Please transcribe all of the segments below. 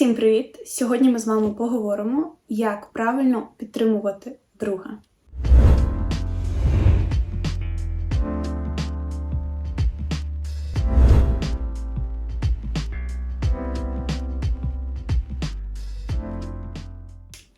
Всім привіт! Сьогодні ми з вами поговоримо, як правильно підтримувати друга.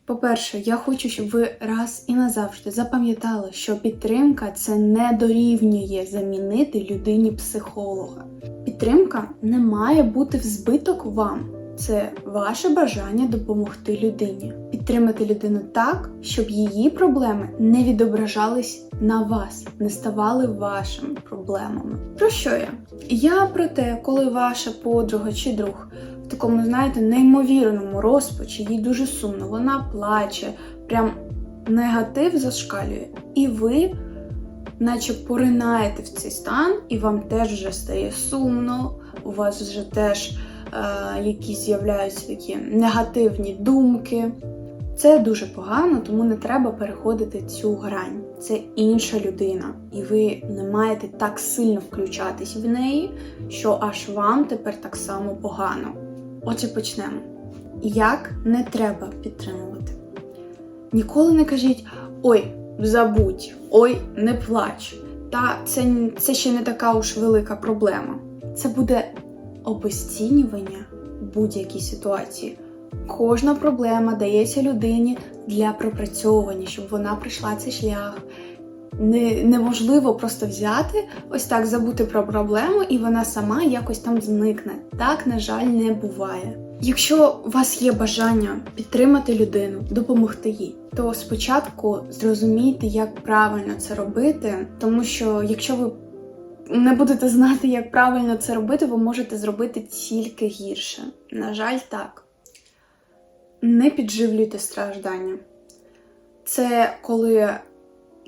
По-перше, я хочу, щоб ви раз і назавжди запам'ятали, що підтримка це не дорівнює замінити людині психолога. Підтримка не має бути в збиток вам. Це ваше бажання допомогти людині, підтримати людину так, щоб її проблеми не відображались на вас, не ставали вашими проблемами. Про що я? Я про те, коли ваша подруга чи друг в такому, знаєте, неймовірному розпачі, їй дуже сумно, вона плаче, прям негатив зашкалює, і ви. Наче поринаєте в цей стан, і вам теж вже стає сумно, у вас вже теж е, якісь з'являються такі негативні думки. Це дуже погано, тому не треба переходити цю грань. Це інша людина, і ви не маєте так сильно включатись в неї, що аж вам тепер так само погано. Отже, почнемо. Як не треба підтримувати? Ніколи не кажіть ой, забудь, ой, не плач. Та це, це ще не така уж велика проблема. Це буде обесцінювання будь-якій ситуації. Кожна проблема дається людині для пропрацьовування, щоб вона пройшла цей шлях. Не, неможливо просто взяти, ось так забути про проблему, і вона сама якось там зникне. Так, на жаль, не буває. Якщо у вас є бажання підтримати людину, допомогти їй, то спочатку зрозумійте, як правильно це робити, тому що якщо ви не будете знати, як правильно це робити, ви можете зробити тільки гірше. На жаль, так. Не підживлюйте страждання. Це коли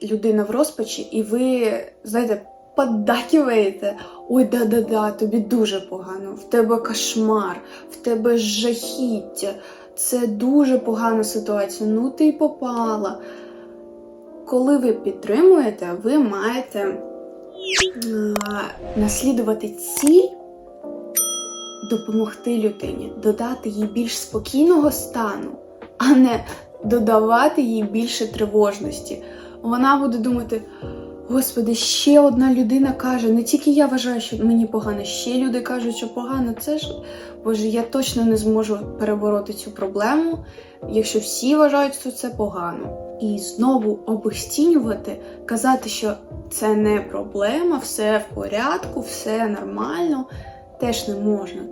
людина в розпачі, і ви, знаєте, поддакиваєте, ой, да-да-да, тобі дуже погано, в тебе кошмар, в тебе жахіття, це дуже погана ситуація, ну ти й попала. Коли ви підтримуєте, ви маєте наслідувати ціль допомогти людині, додати їй більш спокійного стану, а не додавати їй більше тривожності. Вона буде думати: Господи, ще одна людина каже, не тільки я вважаю, що мені погано, ще люди кажуть, що погано. Це ж Боже, я точно не зможу перебороти цю проблему, якщо всі вважають, що це погано. І знову обесцінювати, казати, що це не проблема, все в порядку, все нормально, теж не можна.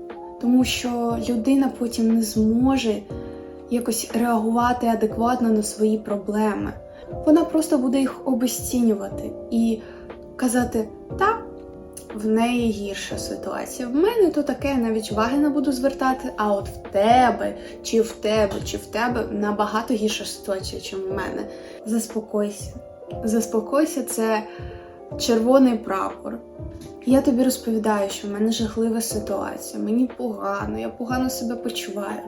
Тому що людина потім не зможе якось реагувати адекватно на свої проблеми. Вона просто буде їх обесцінювати і казати, та в неї гірша ситуація. В мене то таке навіть уваги не буду звертати, а от в тебе, чи в тебе, чи в тебе набагато гірша ситуація, ніж в мене. Заспокойся. Заспокойся, це червоний прапор. Я тобі розповідаю, що в мене жахлива ситуація, мені погано, я погано себе почуваю.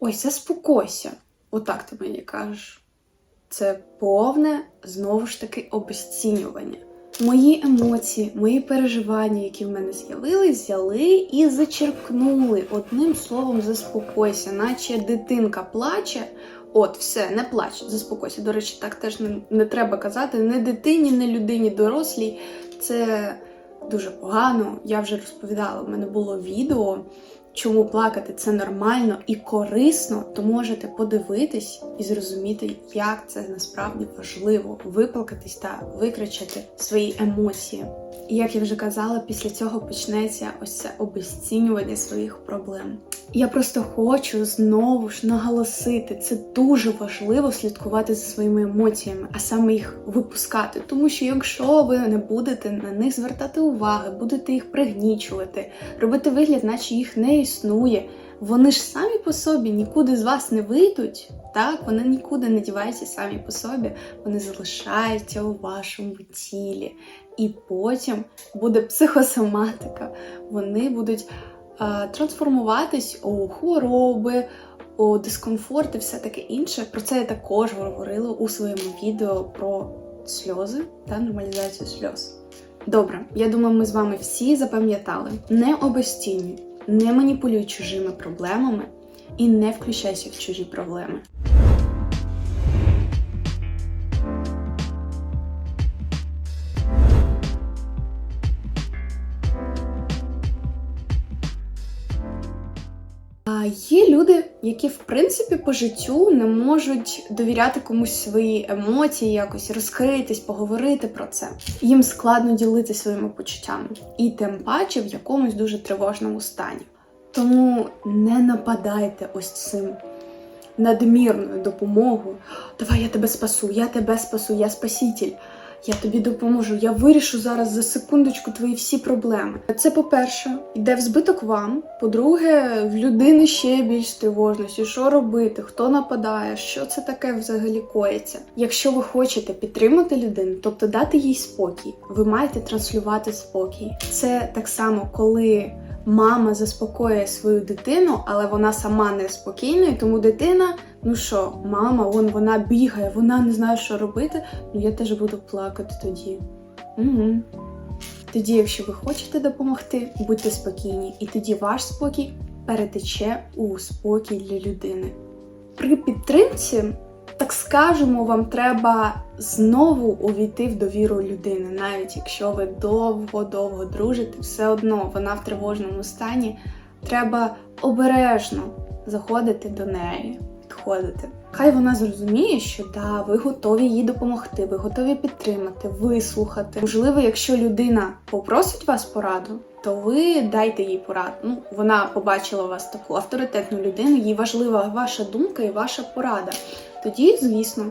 Ой, заспокойся. Отак ти мені кажеш. Це повне, знову ж таки, обесцінювання. Мої емоції, мої переживання, які в мене з'явились, взяли і зачерпнули. Одним словом, заспокойся, наче дитинка плаче. От, все, не плач, заспокойся. До речі, так теж не, не треба казати. Не дитині, не людині дорослій. Це дуже погано. Я вже розповідала, в мене було відео. Чому плакати це нормально і корисно, то можете подивитись і зрозуміти, як це насправді важливо виплакатись та викричати свої емоції. І як я вже казала, після цього почнеться ось це обесцінювання своїх проблем. Я просто хочу знову ж наголосити, це дуже важливо слідкувати за своїми емоціями, а саме їх випускати. Тому що якщо ви не будете на них звертати уваги, будете їх пригнічувати, робити вигляд, наче їх не існує, вони ж самі по собі нікуди з вас не вийдуть. Так, вони нікуди не діваються самі по собі, вони залишаються у вашому тілі. І потім буде психосоматика. Вони будуть е, трансформуватись у хвороби, у дискомфорт і все таке інше. Про це я також говорила у своєму відео про сльози та нормалізацію сльоз. Добре, я думаю, ми з вами всі запам'ятали. Не обесцінюй, не маніпулюй чужими проблемами, і не включайся в чужі проблеми. А є люди, які в принципі по життю не можуть довіряти комусь свої емоції, якось розкритись, поговорити про це. Їм складно ділитися своїми почуттями, і тим паче в якомусь дуже тривожному стані. Тому не нападайте ось цим надмірною допомогою. Давай я тебе спасу, я тебе спасу, я спаситель. Я тобі допоможу, я вирішу зараз за секундочку твої всі проблеми. Це по-перше, йде в збиток вам. По-друге, в людини ще більш тривожності. Що робити, хто нападає, що це таке взагалі коїться. Якщо ви хочете підтримати людину, тобто дати їй спокій, ви маєте транслювати спокій. Це так само, коли мама заспокоює свою дитину, але вона сама не спокійна, і тому дитина. Ну що, мама, вон вона бігає, вона не знає, що робити. Ну я теж буду плакати тоді. Угу. Тоді, якщо ви хочете допомогти, будьте спокійні, і тоді ваш спокій перетече у спокій для людини. При підтримці, так скажемо, вам треба знову увійти в довіру людини, навіть якщо ви довго-довго дружите, все одно вона в тривожному стані. Треба обережно заходити до неї підходити. Хай вона зрозуміє, що да, ви готові їй допомогти, ви готові підтримати, вислухати. Можливо, якщо людина попросить вас пораду, то ви дайте їй пораду. Ну, вона побачила вас таку авторитетну людину, їй важлива ваша думка і ваша порада. Тоді, звісно,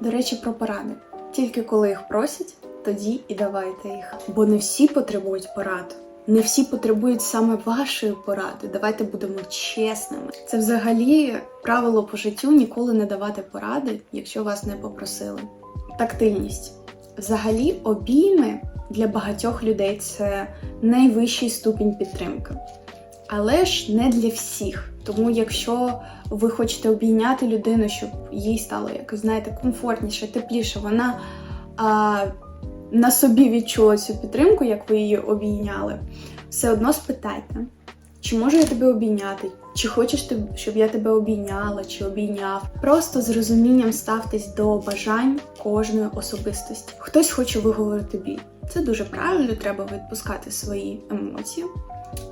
до речі, про поради. Тільки коли їх просять, тоді і давайте їх. Бо не всі потребують порад. Не всі потребують саме вашої поради. Давайте будемо чесними. Це взагалі правило по життю ніколи не давати поради, якщо вас не попросили. Тактильність. Взагалі, обійми для багатьох людей це найвищий ступінь підтримки. Але ж не для всіх. Тому, якщо ви хочете обійняти людину, щоб їй стало якось, знаєте, комфортніше, тепліше, вона а, на собі відчула цю підтримку, як ви її обійняли, все одно спитайте, чи можу я тебе обійняти, чи хочеш ти, щоб я тебе обійняла, чи обійняв. Просто з розумінням ставтесь до бажань кожної особистості. Хтось хоче виговорити біль. Це дуже правильно, треба відпускати свої емоції.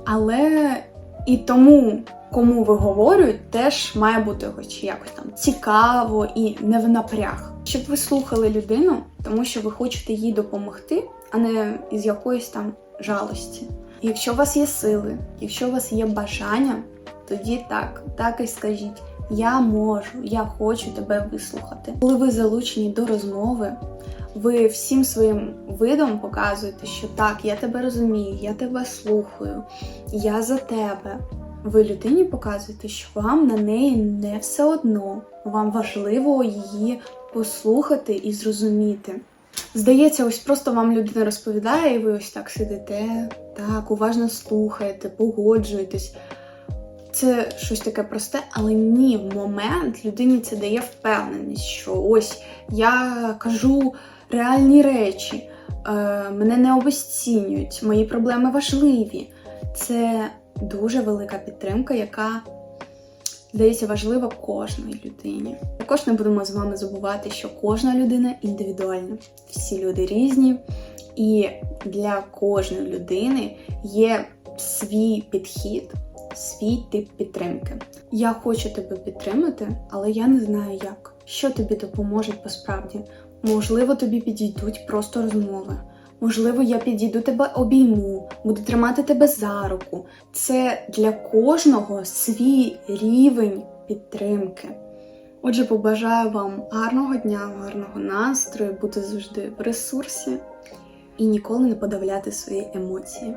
Але і тому, кому виговорюють, теж має бути хоч якось там цікаво і не в напряг. Щоб ви слухали людину, тому що ви хочете їй допомогти, а не із якоїсь там жалості. Якщо у вас є сили, якщо у вас є бажання, тоді так, так і скажіть: я можу, я хочу тебе вислухати. Коли ви залучені до розмови, ви всім своїм видом показуєте, що так, я тебе розумію, я тебе слухаю, я за тебе. Ви людині показуєте, що вам на неї не все одно, вам важливо її послухати і зрозуміти. Здається, ось просто вам людина розповідає, і ви ось так сидите, так, уважно слухаєте, погоджуєтесь. Це щось таке просте, але ні, в момент людині це дає впевненість, що ось я кажу реальні речі, е, мене не обесцінюють, мої проблеми важливі. Це дуже велика підтримка, яка здається важлива кожній людині. Також не будемо з вами забувати, що кожна людина індивідуальна, всі люди різні, і для кожної людини є свій підхід, свій тип підтримки. Я хочу тебе підтримати, але я не знаю як. Що тобі допоможе посправді? Можливо, тобі підійдуть просто розмови. Можливо, я підійду тебе обійму, буду тримати тебе за руку. Це для кожного свій рівень підтримки. Отже, побажаю вам гарного дня, гарного настрою, бути завжди в ресурсі і ніколи не подавляти свої емоції.